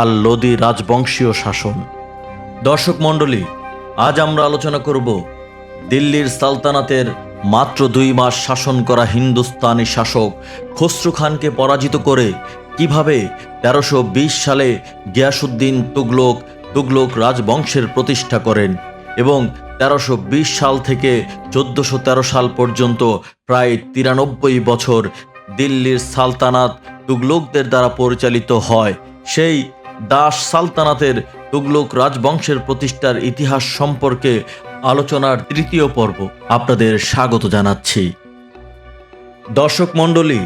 আর লোদি রাজবংশীয় শাসন। দর্শক মণ্ডলী, আজ আমরা আলোচনা করব দিল্লির সালতানাতের মাত্র দুই মাস শাসন করা হিন্দুস্তানি শাসক খসরু খানকে পরাজিত করে কীভাবে তেরোশো সালে গিয়াসুদ্দিন তুগলক তুগলক রাজবংশের প্রতিষ্ঠা করেন এবং তেরোশো সাল থেকে চোদ্দোশো সাল পর্যন্ত প্রায় তিরানব্বই বছর দিল্লির সালতানাত তুগলকদের দ্বারা পরিচালিত হয়। সেই দাস সালতানাতের তুগলক রাজবংশের প্রতিষ্ঠার ইতিহাস সম্পর্কে আলোচনার তৃতীয় পর্ব আপনাদের স্বাগত জানাচ্ছি। দর্শক মণ্ডলী,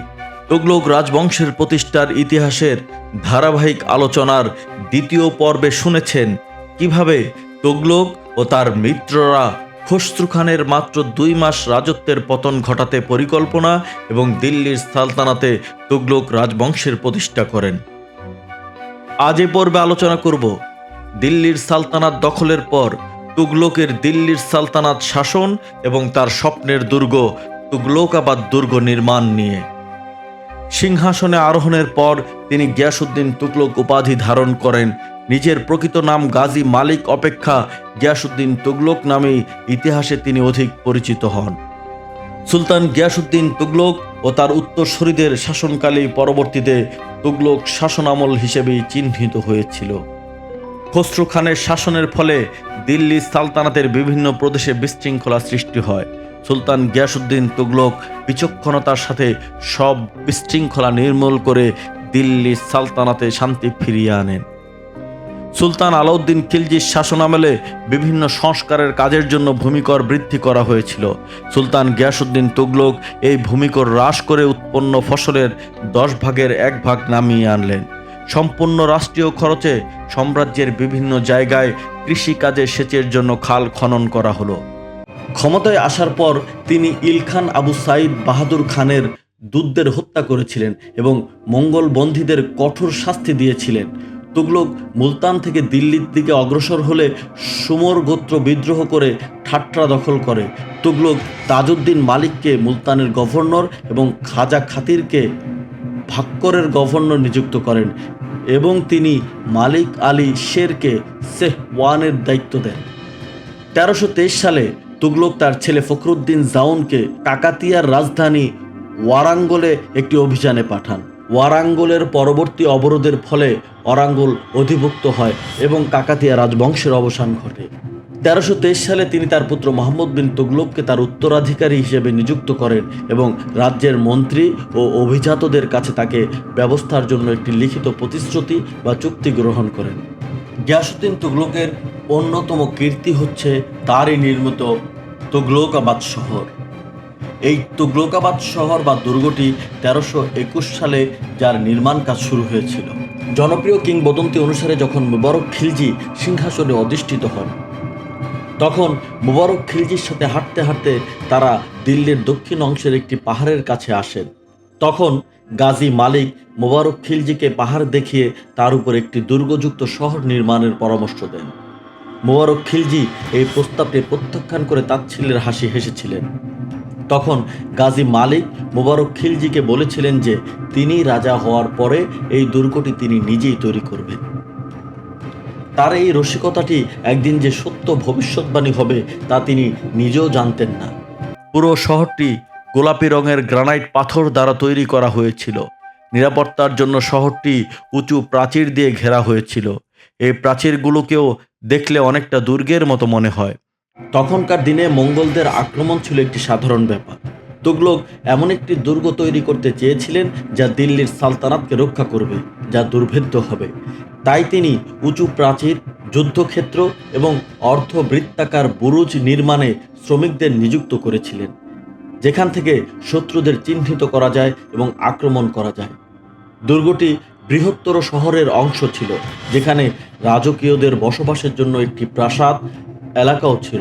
তুগলক রাজবংশের প্রতিষ্ঠার ইতিহাসের ধারাবাহিক আলোচনার দ্বিতীয় পর্বে শুনেছেন কীভাবে তুগলক ও তার মিত্ররা খসরু খানের মাত্র দুই মাস রাজত্বের পতন ঘটাতে পরিকল্পনা এবং দিল্লির সালতানাতে তুগলক রাজবংশের প্রতিষ্ঠা করেন। আজ এ পর্বে আলোচনা করব দিল্লির সালতানাত দখলের পর তুগলকের দিল্লির সালতানাত শাসন এবং তার স্বপ্নের দুর্গ তুগলকাবাদ দুর্গ নির্মাণ নিয়ে। সিংহাসনে আরোহণের পর তিনি গিয়াসুদ্দিন তুগলক উপাধি ধারণ করেন। নিজের প্রকৃত নাম গাজী মালিক অপেক্ষা গিয়াসুদ্দিন তুগলক নামেই ইতিহাসে তিনি অধিক পরিচিত হন। সুলতান গিয়াসুদ্দিন তুগলক ও তার উত্তরসূরিদের শাসনকালে পরবর্তীতে তুগলক শাসনামল হিসেবেই চিহ্নিত হয়েছিল। খসরু খানের শাসনের ফলে দিল্লি সালতানাতের বিভিন্ন প্রদেশে বিশৃঙ্খলা সৃষ্টি হয়। সুলতান গিয়াসুদ্দিন তুগলক বিচক্ষণতার সাথে সব বিশৃঙ্খলা নির্মূল করে দিল্লি সালতানাতে শান্তি ফিরিয়ে আনেন। সুলতান আলাউদ্দিন খিলজির শাসনামলে বিভিন্ন সংস্কারের কাজের জন্য ভূমিকর বৃদ্ধি করা হয়েছিল। সুলতান গিয়াসুদ্দিন তুগলক এই ভূমিকর হ্রাস করে উৎপন্ন ফসলের দশ ভাগের এক ভাগ নামিয়ে আনলেন। সম্পূর্ণ রাষ্ট্রীয় খরচে সাম্রাজ্যের বিভিন্ন জায়গায় কৃষিকাজে সেচের জন্য খাল খনন করা হলো। ক্ষমতায় আসার পর তিনি ইলখান আবু সাইদ বাহাদুর খানের দুধদের হত্যা করেছিলেন এবং মঙ্গল বন্দীদের কঠোর শাস্তি দিয়েছিলেন। তুগলক মুলতান থেকে দিল্লির দিকে অগ্রসর হলে সুমর গোত্র বিদ্রোহ করে ঠাট্টা দখল করে। তুগলক তাজউদ্দিন মালিককে মুলতানের গভর্নর এবং খাজা খাতিরকে ভাক্করের গভর্নর নিযুক্ত করেন এবং তিনি মালিক আলী শেরকে ওয়ানের দায়িত্ব দেন। তেরোশো সালে তুগলক তার ছেলে ফখরুদ্দিন জাউনকে কাকাতিয়ার রাজধানী ওয়ারাঙ্গলে একটি অভিযানে পাঠান। ওয়ারাঙ্গলের পরবর্তী অবরোধের ফলে অরাঙ্গল অধিভুক্ত হয় এবং কাকাতিয়া রাজবংশের অবসান ঘটে। তেরোশো সালে তিনি তার পুত্র মোহাম্মদ বিন তুগলককে তার উত্তরাধিকারী হিসেবে নিযুক্ত করেন এবং রাজ্যের মন্ত্রী ও অভিজাতদের কাছে তাকে ব্যবস্থার জন্য একটি লিখিত প্রতিশ্রুতি বা চুক্তি গ্রহণ করেন। গিয়াসুদ্দিন তুগলকের অন্যতম কীর্তি হচ্ছে তারই নির্মিত তুগলকাবাদ শহর। এই তুগলকাবাদ শহর বা দুর্গটি তেরোশো একুশ সালে যার নির্মাণ কাজ শুরু হয়েছিল। জনপ্রিয় কিংবদন্তি অনুসারে যখন মুবারক খিলজি সিংহাসনে অধিষ্ঠিত হন, তখন মুবারক খিলজির সাথে হাঁটতে হাঁটতে তারা দিল্লির দক্ষিণ অংশের একটি পাহাড়ের কাছে আসেন। তখন গাজী মালিক মুবারক খিলজিকে পাহাড় দেখিয়ে তার উপর একটি দুর্গযুক্ত শহর নির্মাণের পরামর্শ দেন। মুবারক খিলজি এই প্রস্তাবটি প্রত্যাখ্যান করে তাচ্ছিল্যের হাসি হেসেছিলেন। তখন গাজী মালিক মুবারক খিলজিকে বলেছিলেন যে তিনি রাজা হওয়ার পরে এই দুর্গটি তিনি নিজেই তৈরি করবেন। তার এই রসিকতাটি একদিন যে সত্য ভবিষ্যৎবাণী হবে তা তিনি নিজেও জানতেন না। পুরো শহরটি গোলাপি রঙের গ্রানাইট পাথর দ্বারা তৈরি করা হয়েছিল। নিরাপত্তার জন্য শহরটি উঁচু প্রাচীর দিয়ে ঘেরা হয়েছিল। এই প্রাচীরগুলোকেও দেখলে অনেকটা দুর্গের মতো মনে হয়। তখনকার দিনে মঙ্গলদের আক্রমণ ছিল একটি সাধারণ ব্যাপার। তুগলক এমন একটি দুর্গ তৈরি করতে চেয়েছিলেন যা দিল্লির সালতানাতকে রক্ষা করবে, যা দুর্ভেদ্য হবে। তাই তিনি উঁচু প্রাচীর, যুদ্ধক্ষেত্র এবং অর্ধবৃত্তাকার বুরুজ নির্মাণে শ্রমিকদের নিযুক্ত করেছিলেন, যেখান থেকে শত্রুদের চিহ্নিত করা যায় এবং আক্রমণ করা যায়। দুর্গটি বৃহত্তর শহরের অংশ ছিল, যেখানে রাজকীয়দের বসবাসের জন্য একটি প্রাসাদ এলাকাও ছিল।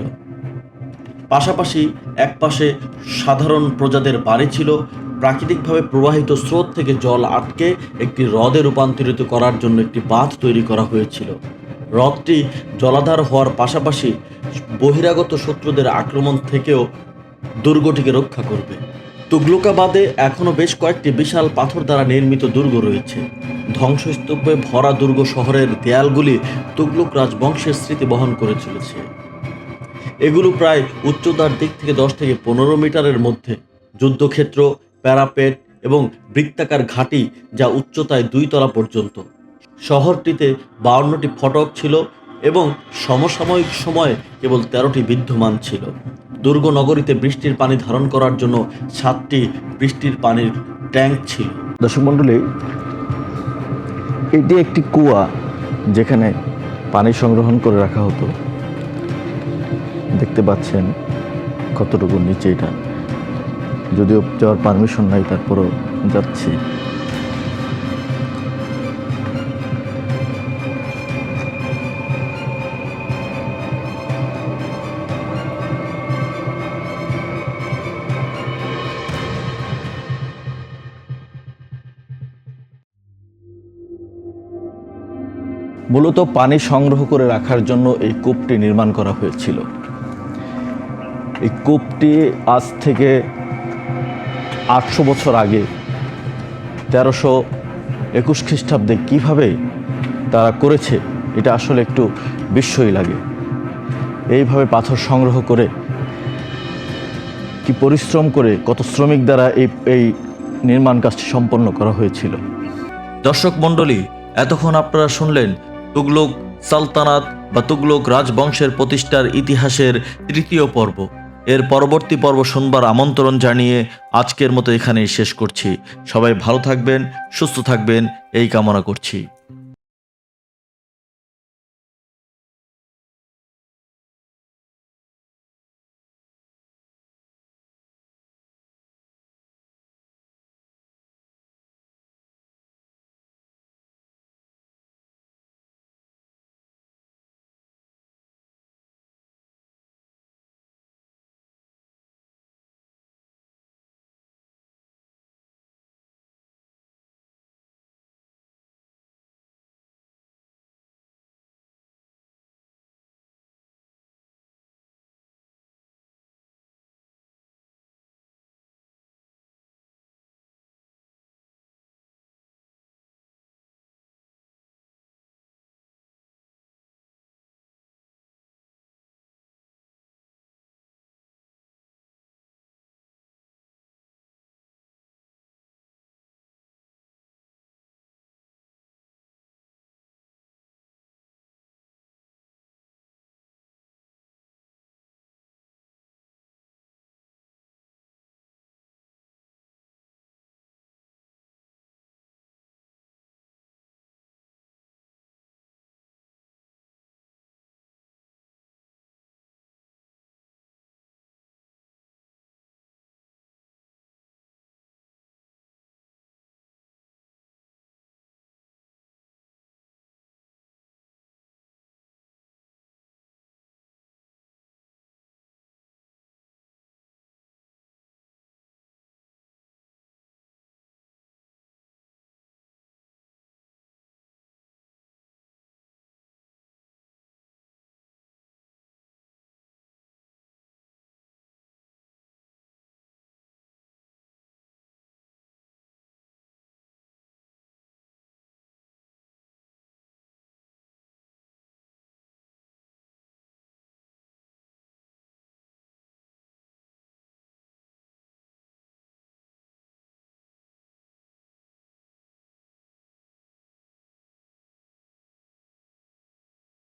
পাশাপাশি একপাশে সাধারণ প্রজাদের বাড়ি ছিল। প্রাকৃতিকভাবে প্রবাহিত স্রোত থেকে জল আটকে একটি হ্রদে রূপান্তরিত করার জন্য একটি বাঁধ তৈরি করা হয়েছিল। হ্রদটি জলাধার হওয়ার পাশাপাশি বহিরাগত শত্রুদের আক্রমণ থেকেও দুর্গটিকে রক্ষা করবে। তুগলকাবাদে এখনও বেশ কয়েকটি বিশাল পাথর দ্বারা নির্মিত দুর্গ রয়েছে। ধ্বংসস্তূপে ভরা দুর্গ শহরের দেয়ালগুলি তুগলক রাজবংশের স্মৃতি বহন করে চলেছে। এগুলো প্রায় উচ্চতার দিক থেকে দশ থেকে পনেরো মিটারের মধ্যে। যুদ্ধক্ষেত্র, প্যারাপেট এবং বৃত্তাকার ঘাঁটি যা উচ্চতায় দুই তলা পর্যন্ত। শহরটিতে বাউন্নটি ফটক ছিল এবং সমসাময়িক সময়ে কেবল তেরোটি বিদ্যমান ছিল। দুর্গ নগরীতে বৃষ্টির পানি ধারণ করার জন্য সাতটি বৃষ্টির পানির ট্যাঙ্ক ছিল। দর্শক মণ্ডলী, এটি একটি কুয়া যেখানে পানি সংগ্রহণ করে রাখা হতো। দেখতে পাচ্ছেন কতটুকু নিচে এটা। যদিও যাওয়ার পারমিশন নাই, তারপরও যাচ্ছি। মূলত পানি সংগ্রহ করে রাখার জন্য এই কূপটি নির্মাণ করা হয়েছিল। এই কূপটি আজ থেকে আটশো বছর আগে তেরোশো একুশ খ্রিস্টাব্দে কীভাবে তারা করেছে, এটা আসলে একটু বিস্ময়ই লাগে। এইভাবে পাথর সংগ্রহ করে কি পরিশ্রম করে কত শ্রমিক দ্বারা এই এই নির্মাণ কাজটি সম্পন্ন করা হয়েছিল। দর্শক মণ্ডলী, এতক্ষণ আপনারা শুনলেন তুগলক সালতানাত বা তুগলক রাজবংশের প্রতিষ্ঠার ইতিহাসের তৃতীয় পর্ব। এর পরবর্তী পর্ব শুনবার আমন্ত্রণ জানিয়ে আজকের মতো এখানেই শেষ করছি। সবাই ভালো থাকবেন, সুস্থ থাকবেন, এই কামনা করছি।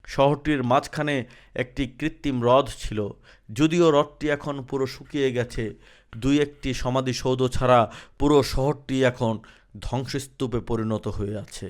শহরটির মাঝখানে একটি কৃত্রিম হ্রদ ছিল, যদিও হ্রদটি এখন পুরো শুকিয়ে গেছে। দুই একটি সমাধিসৌধ ছাড়া পুরো শহরটি এখন ধ্বংসস্তূপে পরিণত হয়ে আছে।